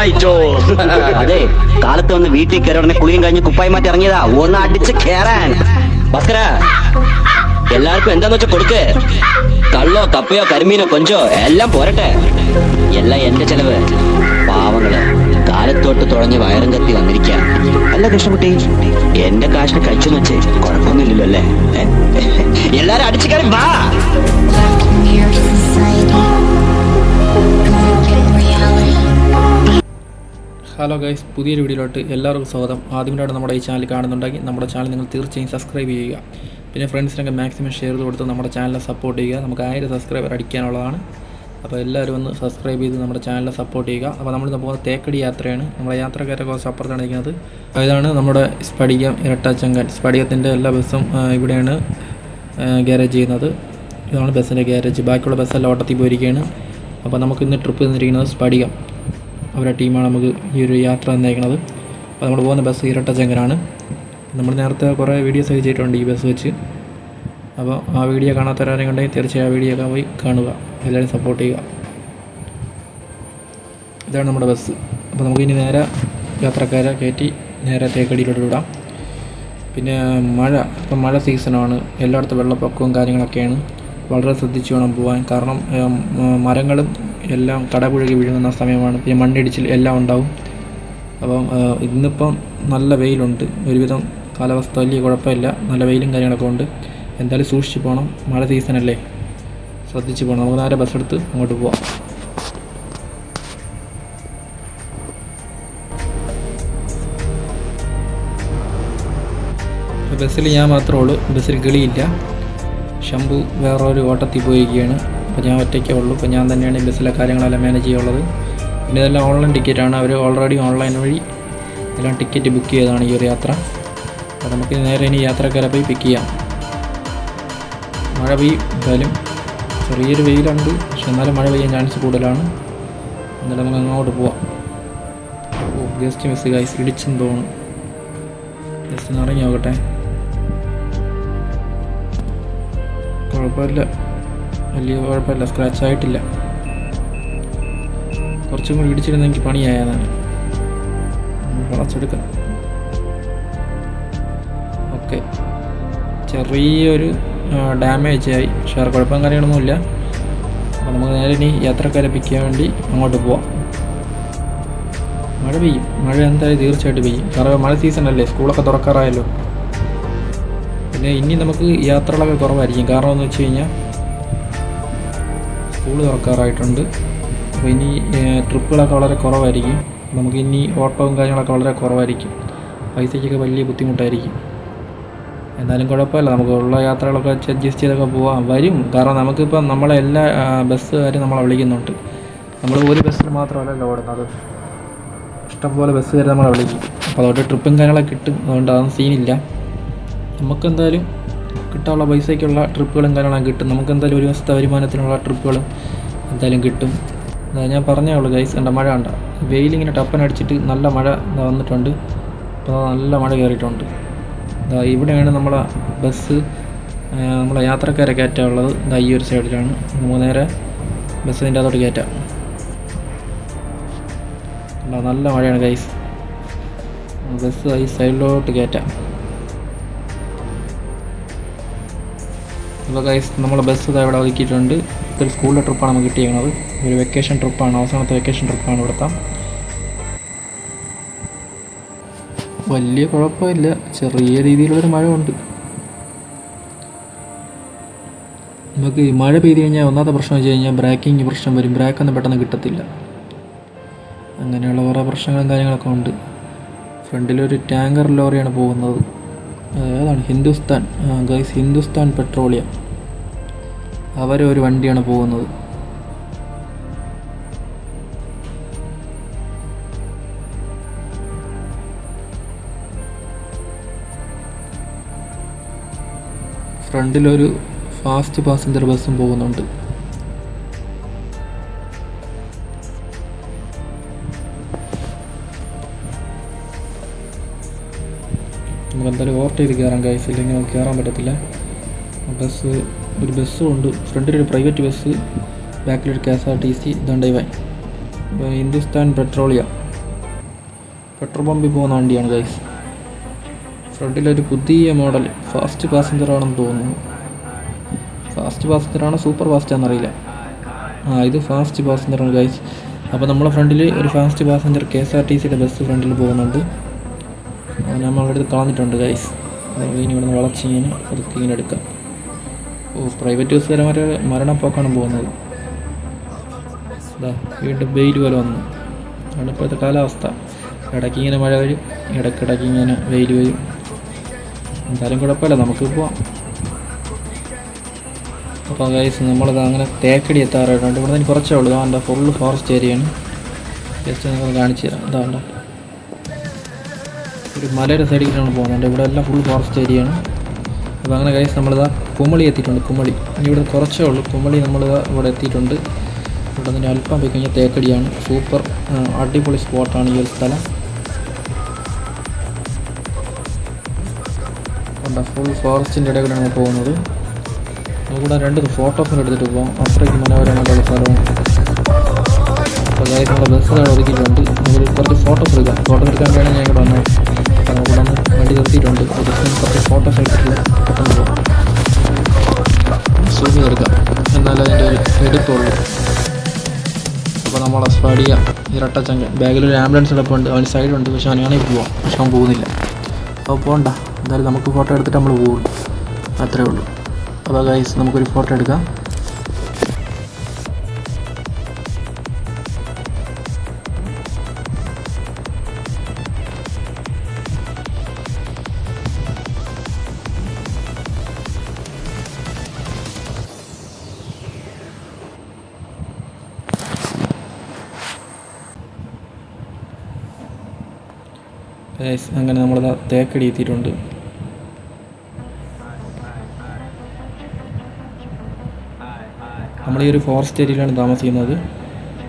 വായിച്ചോ അതെ കാലത്ത് വന്ന് വീട്ടിൽ കയറി ഉടനെ കുളിയും കഴിഞ്ഞ് കുപ്പായി മാറ്റി ഇറങ്ങിയതാ. ഒന്ന് അടിച്ച് കേറാൻ. ഭാസ്കര എല്ലാവർക്കും എന്താന്ന് വെച്ചാ കൊടുക്ക്. കള്ളോ കപ്പയോ കരിമീനോ കൊഞ്ചോ എല്ലാം പോരട്ടെ. എല്ലാം എന്റെ ചെലവ്. പാവങ്ങൾ കാലത്തോട്ട് തുഴഞ്ഞ് വയറും കത്തി വന്നിരിക്ക. അല്ല കൃഷ്ണകുട്ടി എന്റെ കാശിന് കഴിച്ചെന്ന് വെച്ച് കുഴപ്പമൊന്നുമില്ലല്ലോ അല്ലേ? എല്ലാരും അടിച്ചു കയറി വാ. ഹലോ ഗൈസ് പുതിയൊരു വീഡിയോയിലോട്ട് എല്ലാവർക്കും സ്വാഗതം. ആദ്യമായിട്ട് നമ്മുടെ ഈ ചാനൽ കാണുന്നുണ്ടെങ്കിൽ നമ്മുടെ ചാനൽ നിങ്ങൾ തീർച്ചയായും സബ്സ്ക്രൈബ് ചെയ്യുക. പിന്നെ ഫ്രണ്ട്സിനൊക്കെ മാക്സിമം ഷെയർ ചെയ്ത് കൊടുത്ത് നമ്മുടെ ചാനലിനെ സപ്പോർട്ട് ചെയ്യുക. നമുക്ക് ആയിരം സബ്സ്ക്രൈബർ അടിക്കാനുള്ളതാണ്. അപ്പോൾ എല്ലാവരും ഒന്ന് സബ്സ്ക്രൈബ് ചെയ്ത് നമ്മുടെ ചാനലിനെ സപ്പോർട്ട് ചെയ്യുക. അപ്പോൾ നമ്മളിന്ന് പോകുന്ന തേക്കടി യാത്രയാണ്. നമ്മുടെ യാത്രക്കാരെ കുറച്ച് അപ്പുറത്താണ് ഇരിക്കുന്നത് ഇതാണ് നമ്മുടെ സ്പടികം ഇരട്ടാച്ചങ്കൻ. സ്പടികത്തിന്റെ എല്ലാ ബസ്സും ഇവിടെയാണ് ഗ്യാരേജ് ചെയ്യുന്നത്. ഇതാണ് ബസ്സിന്റെ ഗ്യാരേജ് ബാക്കിയുള്ള ബസ്സെല്ലാം ഓട്ടത്തിൽ പോയിരിക്കുകയാണ്. അപ്പോൾ നമുക്ക് ഇന്ന് ട്രിപ്പ് തന്നിരിക്കുന്നത് സ്പടികം. അവരുടെ ടീമാണ് നമുക്ക് ഈ ഒരു യാത്ര തന്നേക്കുന്നത് അപ്പോൾ നമ്മൾ പോകുന്ന ബസ് ഇരട്ടച്ചങ്കനാണ് നമ്മൾ നേരത്തെ കുറേ വീഡിയോസ് ഒക്കെ ചെയ്തിട്ടുണ്ട് ഈ ബസ് വെച്ച്. അപ്പോൾ ആ വീഡിയോ കാണാത്തവരാരെയും കണ്ടെങ്കിൽ തീർച്ചയായും ആ വീഡിയോ ഒക്കെ പോയി കാണുക. എല്ലാവരും സപ്പോർട്ട് ചെയ്യുക. ഇതാണ് നമ്മുടെ ബസ്. അപ്പോൾ നമുക്ക് ഇനി നേരെ യാത്രക്കാരെ കയറ്റി നേരെ തേക്കടിയിലോട്ട് വിടാം. പിന്നെ മഴ. ഇപ്പം മഴ സീസണാണ് എല്ലായിടത്തും വെള്ളപ്പൊക്കവും കാര്യങ്ങളൊക്കെയാണ്. വളരെ ശ്രദ്ധിച്ച് വേണം പോകാൻ കാരണം മരങ്ങളും എല്ലാം കടപുഴകി വീഴുന്ന സമയമാണ്. പിന്നെ മണ്ണിടിച്ചിൽ എല്ലാം ഉണ്ടാവും. അപ്പം ഇന്നിപ്പം നല്ല വെയിലുണ്ട്. ഒരുവിധം കാലാവസ്ഥ വലിയ കുഴപ്പമില്ല. നല്ല വെയിലും കാര്യങ്ങളൊക്കെ ഉണ്ട്. എന്തായാലും സൂക്ഷിച്ച് പോകണം മഴ സീസണല്ലേ ശ്രദ്ധിച്ച് പോകണം നമുക്ക് നേരെ ബസ് എടുത്ത് അങ്ങോട്ട് പോവാം. ബസ്സിൽ ഞാൻ മാത്രമേ ഉള്ളൂ. ബസ്സിൽ കിളിയില്ല. ശംഭു വേറൊരു ഓട്ടത്തിൽ പോയിരിക്കുകയാണ്. അപ്പോൾ ഞാൻ ഒറ്റയ്ക്കേ ഉള്ളൂ. അപ്പോൾ ഞാൻ തന്നെയാണ് ബസ്സിലെ കാര്യങ്ങളെല്ലാം മാനേജ് ചെയ്യുള്ളത് പിന്നെ ഇതെല്ലാം ഓൺലൈൻ ടിക്കറ്റാണ് അവർ ഓൾറെഡി ഓൺലൈൻ വഴി എല്ലാം ടിക്കറ്റ് ബുക്ക് ചെയ്തതാണ് ഈ ഒരു യാത്ര. അപ്പോൾ നമുക്ക് നേരെ ഇനി യാത്രക്കാരെ പോയി പിക്ക് ചെയ്യാം. മഴ പെയ്യും എന്തായാലും ചെറിയൊരു വെയിലുണ്ട്. പക്ഷെ എന്നാലും മഴ പെയ്യാൻ ചാൻസ് കൂടുതലാണ്. എന്നാലും നമുക്ക് അങ്ങോട്ട് പോവാം. ഓ ഗസ്റ്റ് മിസ് ഗൈസ് ഇടിച്ചും തോന്നും ജസ്റ്റ് ഒന്ന് ഇറങ്ങി നോക്കട്ടെ കുഴപ്പമില്ല. വലിയ കുഴപ്പമില്ല. സ്ക്രാച്ച് ആയിട്ടില്ല. കുറച്ചും കൂടി ഇടിച്ചിരുന്ന എനിക്ക് പണിയായതാണ്. വളച്ചെടുക്കാം. ഓക്കെ. ചെറിയൊരു ഡാമേജ് ആയി പക്ഷേ കുഴപ്പം കാര്യങ്ങളൊന്നുമില്ല. അപ്പോൾ നമുക്ക് നേരെ ഇനി യാത്രക്കാരെ പിക്ക് വേണ്ടി അങ്ങോട്ട് പോവാം. മഴ പെയ്യും. മഴ എന്തായാലും തീർച്ചയായിട്ടും പെയ്യും. കാരണം മഴ സീസൺ അല്ലേ? സ്കൂളൊക്കെ തുറക്കാറായല്ലോ. പിന്നെ ഇനി നമുക്ക് യാത്രകളൊക്കെ കുറവായിരിക്കും. കാരണം എന്ന് വെച്ച് കഴിഞ്ഞാൽ സ്കൂൾ തുറക്കാറായിട്ടുണ്ട്. അപ്പോൾ ഇനി ട്രിപ്പുകളൊക്കെ വളരെ കുറവായിരിക്കും. നമുക്ക് ഇനി ഓട്ടവും കാര്യങ്ങളൊക്കെ വളരെ കുറവായിരിക്കും. പൈസയ്ക്കൊക്കെ വലിയ ബുദ്ധിമുട്ടായിരിക്കും. എന്നാലും കുഴപ്പമില്ല. നമുക്ക് ഉള്ള യാത്രകളൊക്കെ അഡ്ജസ്റ്റ് ചെയ്തൊക്കെ പോവാം. വരും. കാരണം നമുക്കിപ്പം നമ്മളെ എല്ലാ ബസ്സുകാരും നമ്മളെ വിളിക്കുന്നുണ്ട്. നമ്മൾ ഒരു ബസ്സിൽ മാത്രമല്ലല്ലോ ഓടുന്നത്. ഇഷ്ടംപോലെ ബസ്സുകാർ നമ്മളെ വിളിക്കും. അപ്പോൾ അതുകൊണ്ട് ട്രിപ്പും കാര്യങ്ങളൊക്കെ കിട്ടും. അതുകൊണ്ട് അതൊന്നും സീനില്ല നമുക്ക് എന്തായാലും കിട്ടാനുള്ള പൈസയ്ക്കുള്ള ട്രിപ്പുകളും കാര്യങ്ങളും കിട്ടും. നമുക്ക് എന്തായാലും ഒരു ദിവസത്തെ വരുമാനത്തിനുള്ള ട്രിപ്പുകളും എന്തായാലും കിട്ടും. ഞാൻ പറഞ്ഞേ ഉള്ളൂ ഗൈസ് കണ്ട? മഴ കണ്ട? വെയിലിങ്ങനെ ടപ്പനടിച്ചിട്ട് നല്ല മഴ വന്നിട്ടുണ്ട്. അപ്പോൾ നല്ല മഴ കയറിയിട്ടുണ്ട്. ഇവിടെയാണ് നമ്മളെ ബസ് നമ്മളെ യാത്രക്കാരെ കയറ്റാനുള്ളത്. ദാ ഈ ഒരു സൈഡിലാണ് നമുക്ക് നേരെ ബസ്സിന്റെ അതോട്ട് കയറ്റാം. നല്ല മഴയാണ് ഗൈസ് ബസ് ഈ സൈഡിലോട്ട് കയറ്റാം. അപ്പോൾ ഗൈസ് നമ്മളെ ബസ് ഇതാ ഇവിടെ ഒതുക്കിയിട്ടുണ്ട്. ഇതൊരു സ്കൂളിലെ ട്രിപ്പാണ് നമുക്ക് കിട്ടിയിരിക്കുന്നത് ഒരു വെക്കേഷൻ ട്രിപ്പാണ് അവസാനത്തെ വെക്കേഷൻ ട്രിപ്പാണ് ഇവിടുത്തെ. വലിയ കുഴപ്പമില്ല. ചെറിയ രീതിയിലുള്ളൊരു മഴ ഉണ്ട് നമുക്ക് മഴ പെയ്ത് കഴിഞ്ഞാൽ ഒന്നാമത്തെ പ്രശ്നം വെച്ച് കഴിഞ്ഞാൽ ബ്രേക്കിംഗ് പ്രശ്നം വരും. ബ്രേക്കൊന്നും പെട്ടെന്ന് കിട്ടത്തില്ല. അങ്ങനെയുള്ള കുറേ പ്രശ്നങ്ങളും കാര്യങ്ങളൊക്കെ ഉണ്ട്. ഫ്രണ്ടിലൊരു ടാങ്കർ ലോറിയാണ് പോകുന്നത്. ഏതാണ് ഹിന്ദുസ്ഥാൻ. Guys Hindustan petroleum. അവരെ ഒരു വണ്ടിയാണ് പോകുന്നത്. ഫ്രണ്ടിലൊരു ഫാസ്റ്റ് പാസഞ്ചർ ബസ്സും പോകുന്നുണ്ട്. എന്തായാലും ഓവർട്ട് ചെയ്ത് കയറാം ഗൈസ് ഇല്ലെങ്കിൽ നമുക്ക് കയറാൻ പറ്റത്തില്ല. ബസ് ഒരു ബസ്സും ഉണ്ട്. ഫ്രണ്ടിലൊരു private bus ബാക്കിലൊരു K S R T C ദണ്ഡൈവാൻ Hindustan Petroleum petrol പമ്പിൽ പോകുന്ന വണ്ടിയാണ് ഗൈസ് ഫ്രണ്ടിലൊരു പുതിയ മോഡൽ ഫാസ്റ്റ് പാസഞ്ചർ ആണെന്ന് തോന്നുന്നു. ഫാസ്റ്റ് പാസഞ്ചർ ആണോ സൂപ്പർ ഫാസ്റ്റ് ആണെന്നറിയില്ല ആ ഇത് ഫാസ്റ്റ് പാസഞ്ചറാണ് ഗൈസ് അപ്പോൾ നമ്മളെ ഫ്രണ്ടിൽ ഒരു fast passenger K S R T സിയുടെ ബസ് ഫ്രണ്ടിൽ പോകുന്നുണ്ട്. അത് നമ്മളുടെ അടുത്ത് കളഞ്ഞിട്ടുണ്ട് ഗൈസ് നമുക്ക് ഇനി ഇവിടുന്ന് വളച്ച് അതൊക്കെ ഇങ്ങനെ എടുക്കാം. ഓ പ്രൈവറ്റ് ബസ്സുകാരന്മാരെ മരണപ്പോക്കാണ് പോകുന്നത്. ഇതാ വീണ്ടും വെയിൽ പോലെ വന്നു. അതാണ് ഇപ്പോഴത്തെ കാലാവസ്ഥ. ഇടയ്ക്ക് ഇങ്ങനെ മഴ വരും ഇടയ്ക്കിടയ്ക്ക് ഇങ്ങനെ വെയിൽ വരും. എന്തായാലും കുഴപ്പമില്ല നമുക്ക് പോവാം. അപ്പോൾ ഗൈസ് നമ്മളത് അങ്ങനെ തേക്കടി എത്താറായിട്ടുണ്ട്. ഇവിടെ നിന്ന് കുറച്ചേ ഉള്ളൂ. അതാണ്ട് ഫുള്ള് ഫോറസ്റ്റ് ഏരിയയാണ് ജസ്റ്റ് നിങ്ങൾ കാണിച്ചു തരാം. അതാണ്ട ഒരു മലയുടെ സൈഡിലേക്കാണ് പോകുന്നത്. ഇവിടെ എല്ലാം ഫുൾ ഫോറസ്റ്റ് ഏരിയയാണ് അപ്പോൾ അങ്ങനെ ഗൈസ് നമ്മളിതാ കുമളി എത്തിയിട്ടുണ്ട് കുമളി. ഇനി ഇവിടെ കുറച്ചേ ഉള്ളൂ. കുമളി നമ്മൾ ഇവിടെ എത്തിയിട്ടുണ്ട്. ഇവിടെ നിന്ന് അല്പം പോയി കഴിഞ്ഞാൽ തേക്കടിയാണ്. സൂപ്പർ അടിപൊളി സ്പോട്ടാണ് ഈ ഒരു സ്ഥലം. കണ്ട ഫുൾ ഫോറസ്റ്റിന്റെ ഇടയിൽ കൂടെയാണ് പോകുന്നത്. നമുക്കിവിടെ രണ്ട് ഫോട്ടോസ് എടുത്തിട്ട് പോകാം അത്രയ്ക്ക് മനോഹരമായിട്ടുള്ള സ്ഥലമാണ്. അപ്പോൾ അതായത് നമ്മുടെ ബസ് ഒതുക്കിയിട്ടുണ്ട്. നമുക്ക് കുറച്ച് ഫോട്ടോസ് എടുക്കാം. ഫോട്ടോസ് എടുക്കാൻ വേണമെങ്കിൽ ഞാൻ ഇവിടെ വന്നത്. നമുക്കിവിടെ ഒന്ന് വണ്ടി നിർത്തിയിട്ടുണ്ട്. നമുക്ക് കുറച്ച് ഫോട്ടോസ് എടുത്തിട്ട് പെട്ടെന്ന് പോകും സൂം ചെയ്തെടുക്കാം എന്നാലും അതിന്റെ ഒരു എടുപ്പുള്ളൂ അപ്പോൾ നമ്മളെ സ്പടിയ ഇരട്ടച്ചങ്ക ബാഗിലൊരു ആംബുലൻസ് കിടപ്പുണ്ട്. അവൻ സൈഡുണ്ട് പക്ഷെ അവനാണെങ്കിൽ പോവാം. പക്ഷെ അവൻ പോകുന്നില്ല. അപ്പോൾ പോകണ്ട എന്തായാലും നമുക്ക് ഫോട്ടോ എടുത്തിട്ട് നമ്മൾ പോകും അത്രേ ഉള്ളൂ. അപ്പോൾ ഗൈസ് നമുക്കൊരു ഫോട്ടോ എടുക്കാം. അങ്ങനെ നമ്മൾ തേക്കടി എത്തിയിട്ടുണ്ട്. നമ്മൾ ഈ ഒരു ഫോറസ്റ്റ് ഏരിയയിലാണ് താമസിക്കുന്നത്.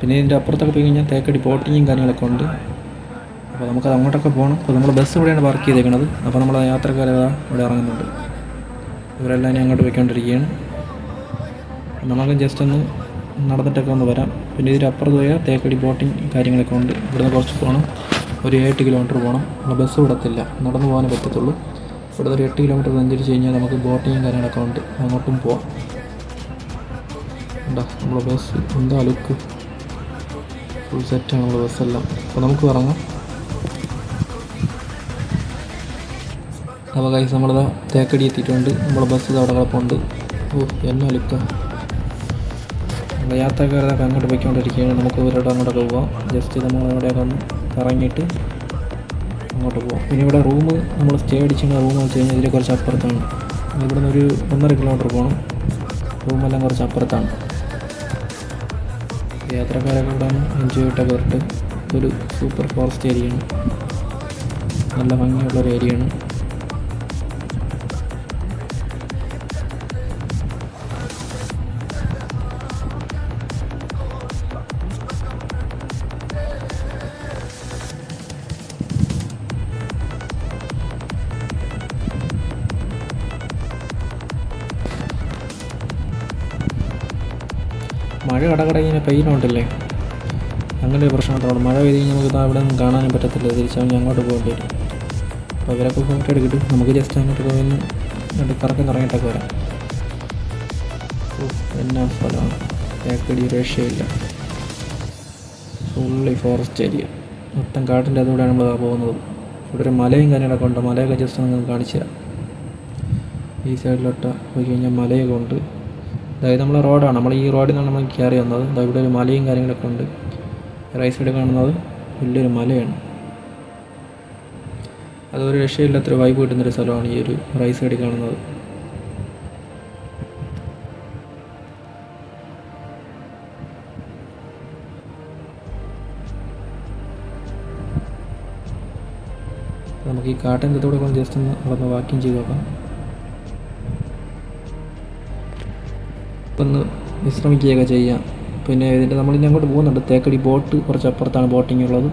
പിന്നെ ഇതിന്റെ അപ്പുറത്തൊക്കെ പോയി കഴിഞ്ഞാൽ തേക്കടി ബോട്ടിങ്ങും കാര്യങ്ങളൊക്കെ ഉണ്ട്. അപ്പോൾ നമുക്കത് അങ്ങോട്ടൊക്കെ പോകണം അപ്പോൾ നമ്മൾ ബസ് ഇവിടെയാണ് പാർക്ക് ചെയ്തേക്കുന്നത് അപ്പോൾ നമ്മൾ യാത്രക്കാരെ ഇവിടെ ഇറങ്ങുന്നുണ്ട്. ഇവരെല്ലാം ഞാൻ അങ്ങോട്ട് പോയിക്കൊണ്ടിരിക്കുകയാണ്. നമുക്ക് ജസ്റ്റ് ഒന്ന് നടന്നിട്ടൊക്കെ ഒന്ന് വരാം. പിന്നെ ഇതിന്റെ അപ്പുറത്ത് പോയാൽ തേക്കടി ബോട്ടിങ് കാര്യങ്ങളൊക്കെ ഉണ്ട്. ഇവിടുന്ന് കുറച്ച് പോകണം ഒരു എട്ട് കിലോമീറ്റർ പോകണം നമ്മൾ ബസ് വിടത്തില്ല. നടന്നു പോകാനേ പറ്റത്തുള്ളൂ. ഇവിടെ ഒരു എട്ട് കിലോമീറ്റർ സഞ്ചരിച്ച് കഴിഞ്ഞാൽ നമുക്ക് ബോട്ടിങ്ങും കാര്യങ്ങളൊക്കെ ഉണ്ട്. അങ്ങോട്ടും പോവാം. എന്താ നമ്മളെ ബസ് എന്താ ലുക്ക് ഫുൾ സെറ്റാണ് നമ്മളെ ബസ്സെല്ലാം അപ്പോൾ നമുക്ക് ഇറങ്ങാം. അപ്പോൾ കൈസ് നമ്മളിതാ തേക്കടി എത്തിയിട്ടുണ്ട്. നമ്മളെ ബസ് അവിടെ കിടപ്പുണ്ട്. ഓ എന്നാ ലുക്ക നമ്മുടെ യാത്രക്കാരൊക്കെ അങ്ങോട്ട് പോയിക്കൊണ്ടിരിക്കുകയാണ്. നമുക്ക് ഇവരോട് അങ്ങോട്ടൊക്കെ പോവാം. ജസ്റ്റ് നമ്മൾ അവിടെയൊക്കെ ഒന്ന് കറങ്ങിയിട്ട് അങ്ങോട്ട് പോകാം പിന്നെ ഇവിടെ റൂം നമ്മൾ സ്റ്റേ അടിച്ചിരുന്ന റൂം വെച്ച് കഴിഞ്ഞാൽ ഇതിൽ കുറച്ച് അപ്പുറത്താണ്. ഇവിടെ നിന്ന് ഒരു ഒന്നര കിലോമീറ്റർ പോകണം റൂമെല്ലാം കുറച്ച് അപ്പുറത്താണ്. യാത്രക്കാരൊക്കെ ഇവിടെ എൻജോയ് ഇട്ട വരട്ടെ. ഒരു സൂപ്പർ ഫോറസ്റ്റ് ഏരിയയാണ് നല്ല ഭംഗിയുള്ളൊരു ഏരിയയാണ് മഴ കടകട ഇങ്ങനെ പെയ്യുന്നുണ്ടല്ലേ? അങ്ങനെ ഒരു പ്രശ്നത്തോളം മഴ പെയ്ത് നമുക്ക് അവിടെ നിന്ന് കാണാനും പറ്റത്തില്ല. തിരിച്ചാൽ അങ്ങോട്ട് പോകേണ്ടി വരും. അപ്പോൾ അവരൊക്കെ ഫോട്ടോ എടുക്കിട്ട്. നമുക്ക് ജസ്റ്റ് അങ്ങോട്ട് പോയി ഒന്ന് രണ്ട് കറക്കം കറങ്ങിയിട്ടൊക്കെ വരാം. എന്നാ സ്ഥലമാണ്? തേക്കടി രക്ഷയില്ല. ഫുള്ളി ഫോറസ്റ്റ് ഏരിയ മൊത്തം കാട്ടിന്റെ അതുകൂടെയാണ് നമ്മൾ പോകുന്നത്. ഇവിടെ ഒരു മലയും കാര്യങ്ങളൊക്കെ ഉണ്ട്. മലയൊക്കെ ജസ്റ്റ് ഒന്ന് കാണിച്ചു തരാം. ഈ സൈഡിലോട്ട് പോയി കഴിഞ്ഞാൽ മലയൊക്കെ ഉണ്ട്. അതായത് നമ്മൾ റോഡാണ്. നമ്മൾ ഈ റോഡിൽ നിന്നാണ് നമ്മൾ കയറി വന്നത്. ഇതാ ഇവിടെ ഒരു മലയും കാര്യങ്ങളൊക്കെ ഉണ്ട്. റൈറ്റ് സൈഡ് കാണുന്നത് വലിയൊരു മലയാണ്. അതൊരു രക്ഷയില്ലാത്തൊരു വൈബ് കിട്ടുന്നൊരു സ്ഥലമാണ് ഈ ഒരു റൈസ് സൈഡിൽ കാണുന്നത്. നമുക്ക് ഈ കാട്ടിന്റെ കൂടെ ജസ്റ്റ് ഒന്ന് നടന്ന് വാക്കിങ് ചെയ്ത് നോക്കാം. ഒന്ന് വിശ്രമിക്കുകയൊക്കെ ചെയ്യാം. പിന്നെ ഇതിന്റെ നമ്മളിനി അങ്ങോട്ട് പോകുന്നുണ്ട്. തേക്കടി ബോട്ട് കുറച്ച് അപ്പുറത്താണ് ബോട്ടിംഗ് ഉള്ളത്.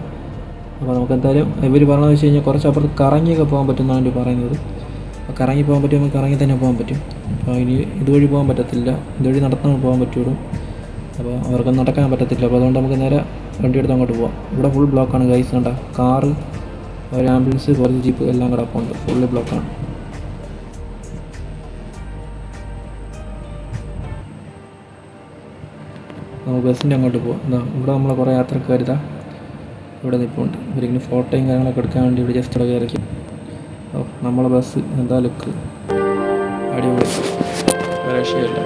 അപ്പോൾ നമുക്ക് എന്തായാലും ഇവർ പറഞ്ഞതെന്ന് വെച്ച് കഴിഞ്ഞാൽ കുറച്ച് അപ്പുറത്ത് കറങ്ങിയൊക്കെ പോകാൻ പറ്റുമെന്നാണ് ഇവർ പറയുന്നത്. അപ്പോൾ കറങ്ങി പോകാൻ പറ്റും നമുക്ക് കറങ്ങി തന്നെ പോകാൻ പറ്റും. അപ്പോൾ ഇനി ഇതുവഴി പോകാൻ പറ്റത്തില്ല. ഇതുവഴി നടത്താൻ പോകാൻ പറ്റുള്ളൂ. അപ്പോൾ അവർക്ക് നടക്കാൻ പറ്റത്തില്ല. അപ്പോൾ അതുകൊണ്ട് നമുക്ക് നേരെ വണ്ടി എടുത്ത് അങ്ങോട്ട് പോകാം ഇവിടെ ഫുൾ ബ്ലോക്കാണ് ഗൈസ് കണ്ട കാറ് ഒരു ആംബുലൻസ് കുറച്ച് ജീപ്പ് എല്ലാം കിടപ്പുണ്ട്. ഫുള്ള് ബ്ലോക്കാണ് നമുക്ക് ബസ്സിന്റെ അങ്ങോട്ട് പോകാം എന്താ ഇവിടെ നമ്മളെ കുറേ യാത്രക്കാർ ഇതാ ഇവിടെ നിൽപ്പുണ്ട് ഇവരിങ്ങനെ ഫോട്ടോയും കാര്യങ്ങളൊക്കെ എടുക്കാൻ വേണ്ടി ഇവിടെ ജസ്റ്റ് ഇവിടെ ഇറക്കി ഓ നമ്മളെ ബസ് എന്താ ലുക്ക്? അടിപൊളി. രക്ഷയില്ല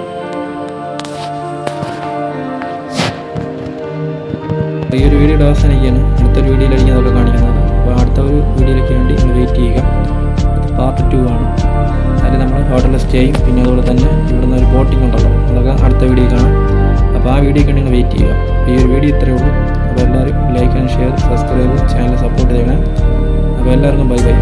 ഈ ഒരു വീഡിയോയുടെ അവസാനിക്കുകയാണ്. അടുത്തൊരു വീഡിയോയിലായിരിക്കും അതൊക്കെ കാണിക്കുന്നത് അപ്പോൾ അടുത്ത ഒരു വീഡിയോയിലേക്ക് വേണ്ടി നിങ്ങൾ വെയിറ്റ് ചെയ്യുക. പാർട്ട് ടു ആണ്. അതിൽ നമ്മൾ ഹോട്ടലിൽ സ്റ്റേയും പിന്നെ അതുപോലെ തന്നെ ഇവിടുന്ന് ഒരു ബോട്ടിംഗ് ഉണ്ടല്ലോ. അതൊക്കെ അടുത്ത വീഡിയോ കാണാം. അപ്പോൾ ആ വീഡിയോക്ക് നിങ്ങൾ വെയിറ്റ് ചെയ്യുക. ഈ ഒരു വീഡിയോ ഇത്രയേ ഉള്ളൂ. അപ്പോൾ എല്ലാവരും like and share subscribe channel support ചെയ്യണം. അപ്പോൾ എല്ലാവർക്കും ബൈ ബൈ